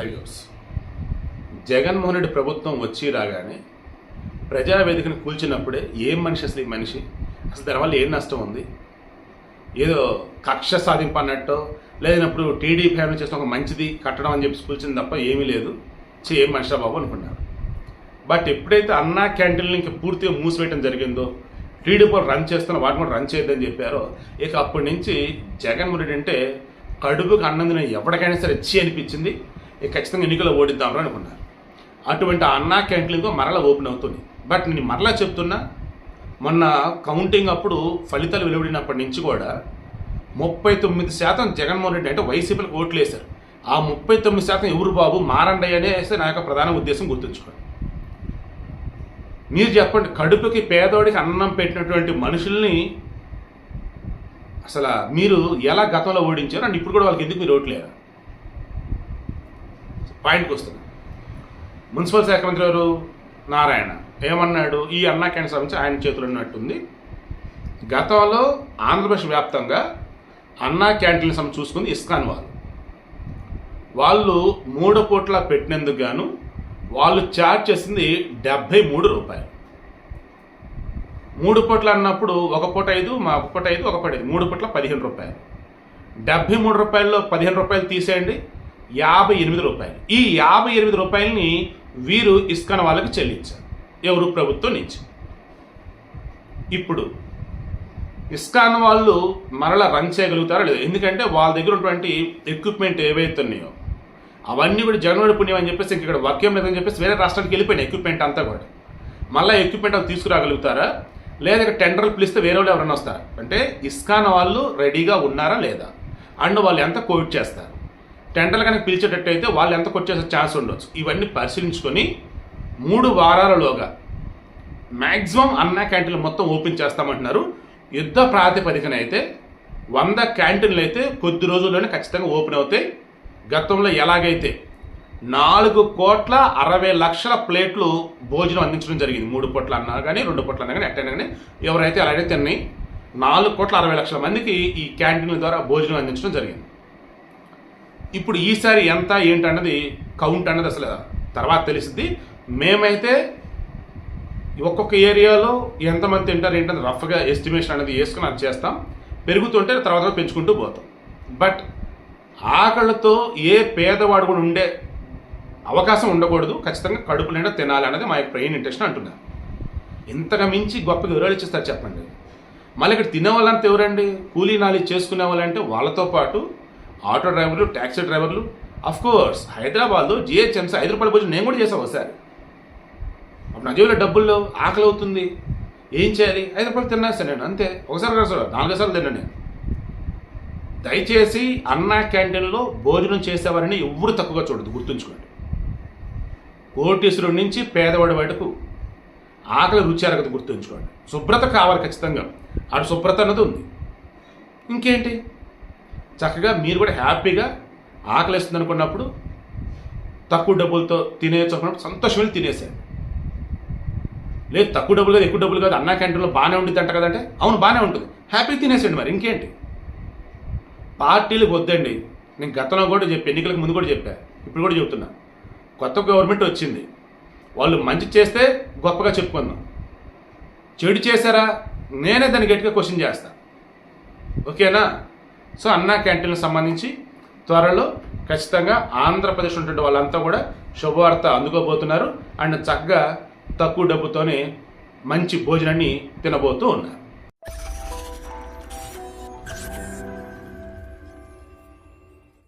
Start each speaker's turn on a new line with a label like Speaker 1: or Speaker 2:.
Speaker 1: హైవ్యూస్ జగన్మోహన్ రెడ్డి ప్రభుత్వం వచ్చి రాగానే ప్రజావేదికను కూల్చినప్పుడే ఏం మనిషి అసలు ఈ మనిషి? అసలు దానివల్ల ఏం నష్టం ఉంది? ఏదో కక్ష సాధింపు అన్నట్టు లేదన్నప్పుడు టీడీపీ ఫ్యామిలీ చేసిన ఒక మంచిది కట్టడం అని చెప్పి కూల్చింది తప్ప ఏమీ లేదు. చే ఏం మనిషి బాబు అనుకున్నారు. బట్ ఎప్పుడైతే అన్నా క్యాంటీన్లు ఇంకా పూర్తిగా మూసివేయడం జరిగిందో టీడీపీ రన్ చేస్తున్న వాటిని కూడా రన్ చేయొద్దని చెప్పారో ఇక అప్పటి నుంచి జగన్మోహన్ రెడ్డి అంటే కడుపుకు అన్నందున ఎవరికైనా సరే ఇచ్చి అనిపించింది. ఖచ్చితంగా ఎన్నికల్లో ఓడిద్దాంరా అనుకున్నారు అటువంటి ఆ అన్నా క్యాంటీన్లు మరలా ఓపెన్ అవుతుంది. బట్ నేను మరలా చెప్తున్నా మొన్న కౌంటింగ్ అప్పుడు ఫలితాలు వెలువడినప్పటి నుంచి కూడా ముప్పై తొమ్మిది శాతం జగన్మోహన్ రెడ్డి అంటే వైసీపీలకు ఓట్లు వేశారు. ఆ ముప్పై తొమ్మిది శాతం ఎవరు బాబు? మారండి అనేసి నా యొక్క ప్రధాన ఉద్దేశం గుర్తుంచుకోండి. మీరు చెప్పండి కడుపుకి పేదోడికి అన్నం పెట్టినటువంటి మనుషుల్ని అసలు మీరు ఎలా గతంలో ఓడించారు? అండ్ ఇప్పుడు కూడా వాళ్ళకి ఎందుకు మీరు ఓట్లేరు? పాయింట్కి వస్తుంది. మున్సిపల్ శాఖ మంత్రి గారు నారాయణ. ఏమన్నాడు? ఈ అన్నా క్యాన్సర్ సంబంధించి ఆయన చేతులు ఉన్నట్టుంది. గతంలో ఆంధ్రప్రదేశ్ వ్యాప్తంగా అన్నా క్యాంటీన్ల సంబంధించి చూసుకుంది ఇస్కాన్ వాళ్ళు. వాళ్ళు మూడు పూట్ల పెట్టినందుకు గాను వాళ్ళు ఛార్జ్ చేసింది డెబ్భై మూడు రూపాయలు. మూడు పూట్ల అన్నప్పుడు ఒక పూట ఐదు మా ఒక పూట ఐదు ఒక పూట ఐదు మూడు పూట్ల పదిహేను రూపాయలు. డెబ్భై మూడు రూపాయల్లో పదిహేను రూపాయలు తీసేయండి. యాభై ఎనిమిది రూపాయలు. ఈ యాభై ఎనిమిది రూపాయలని వీరు ఇస్కాన్ వాళ్ళకి చెల్లించారు. ఎవరు? ప్రభుత్వం నుంచి. ఇప్పుడు ఇస్కాన్ వాళ్ళు మరలా రన్ చేయగలుగుతారో లేదు ఎందుకంటే వాళ్ళ దగ్గర ఉన్నటువంటి ఎక్విప్మెంట్ ఏవైతే ఉన్నాయో అవన్నీ కూడా జనవరి పుణ్యం అని చెప్పేసి ఇంక ఇక్కడ వాక్యం లేదని చెప్పేసి వేరే రాష్ట్రానికి వెళ్ళిపోయినాయి ఎక్విప్మెంట్ అంతా కూడా. మళ్ళీ ఎక్విప్మెంట్ అవి తీసుకురాగలుగుతారా? లేదా ఇక్కడ టెండర్లు పిలిస్తే వేరే వాళ్ళు ఎవరైనా వస్తారా? అంటే ఇస్కాన్ వాళ్ళు రెడీగా ఉన్నారా లేదా? అండ్ వాళ్ళు ఎంత కోవిడ్ చేస్తారు? టెండర్లు కనుక పిలిచేటట్టయితే వాళ్ళు ఎంత కొట్టేసే ఛాన్స్ ఉండొచ్చు. ఇవన్నీ పరిశీలించుకొని మూడు వారాలలోగా మ్యాక్సిమం అన్నా క్యాంటీన్లు మొత్తం ఓపెన్ చేస్తామంటున్నారు. యుద్ధ ప్రాతిపదికన అయితే వంద క్యాంటీన్లు అయితే కొద్ది రోజుల్లోనే ఖచ్చితంగా ఓపెన్ అవుతాయి. గతంలో ఎలాగైతే నాలుగు కోట్ల అరవై లక్షల ప్లేట్లు భోజనం అందించడం జరిగింది. మూడు పొట్లు అన్నా కానీ రెండు పొట్లు అన్నా కానీ ఎట్టైనా కానీ ఎవరైతే అలాగే తిన్నాయి నాలుగు కోట్ల అరవై లక్షల మందికి ఈ క్యాంటీన్ల ద్వారా భోజనం అందించడం జరిగింది. ఇప్పుడు ఈసారి ఎంత ఏంటన్నది కౌంట్ అన్నది అసలు తర్వాత తెలిసింది మేమైతే ఒక్కొక్క ఏరియాలో ఎంతమంది తింటారు ఏంటంటే రఫ్గా ఎస్టిమేషన్ అనేది వేసుకుని అది చేస్తాం. పెరుగుతుంటే తర్వాత పెంచుకుంటూ పోతాం. బట్ ఆకలితో ఏ పేదవాడు కూడా ఉండే అవకాశం ఉండకూడదు. ఖచ్చితంగా కడుపు నిండా తినాలి అనేది మా యొక్క ప్రెయిన్ ఇంటెన్షన్ అంటున్నారు ఇంతగా మించి గొప్పగా వివరాలు ఇచ్చిస్తారు చెప్పండి. మళ్ళీ ఇక్కడ తినే వాళ్ళంతా ఎవరండి? కూలీ నాలి చేసుకునే వాళ్ళంటే వాళ్ళతో పాటు ఆటో డ్రైవర్లు ట్యాక్సీ డ్రైవర్లు అఫ్ కోర్స్ హైదరాబాద్లో జిహెచ్ఎంసీ ఐదు రూపాయల భోజనం నేను కూడా చేసాను ఒకసారి. అప్పుడు నా జేబులో డబ్బుల్లో ఆకలి అవుతుంది. ఏం చేయాలి? ఐదు రూపాయలు తిన్నాను నేను అంతే. ఒకసారి కాదు సార్ నాలుగు సార్లు తిన్నాను నేను. దయచేసి అన్నా క్యాంటీన్లో భోజనం చేసేవారని ఎవరు తక్కువగా చూడదు గుర్తుంచుకోండి. కోటీశ్వరుడి నుంచి పేదవాడి బయటకు ఆకలి రుచి అరగదు గుర్తుంచుకోండి. శుభ్రత కావాలి ఖచ్చితంగా. ఆడ శుభ్రత అన్నది ఉంది. ఇంకేంటి? చక్కగా మీరు కూడా హ్యాపీగా ఆకలిస్తుంది అనుకున్నప్పుడు తక్కువ డబ్బులతో తినేయచ్చు అనుకున్నప్పుడు సంతోషం వెళ్ళి తినేసాను లేదు తక్కువ డబ్బులు కాదు ఎక్కువ డబ్బులు కాదు అన్నా క్యాంటీన్లో బాగానే ఉంటుంది అంట కదంటే? అవును బాగానే ఉంటుంది. హ్యాపీ తినేసేయండి మరి ఇంకేంటి? పార్టీలు వద్దండి. నేను గతంలో కూడా చెప్పి ఎన్నికలకు ముందు కూడా చెప్పా ఇప్పుడు కూడా చెబుతున్నా. కొత్త గవర్నమెంట్ వచ్చింది. వాళ్ళు మంచి చేస్తే గొప్పగా చెప్పుకుందాం. చెడు చేశారా? నేనే దాన్ని గట్టిగా క్వశ్చన్ చేస్తా. ఓకేనా? సో అన్నా క్యాంటీన్లకు సంబంధించి త్వరలో ఖచ్చితంగా ఆంధ్రప్రదేశ్ ఉన్నటువంటి వాళ్ళంతా కూడా శుభవార్త అందుకోబోతున్నారు. అండ్ చక్కగా తక్కువ డబ్బుతోనే మంచి భోజనాన్ని తినబోతూ ఉన్నారు.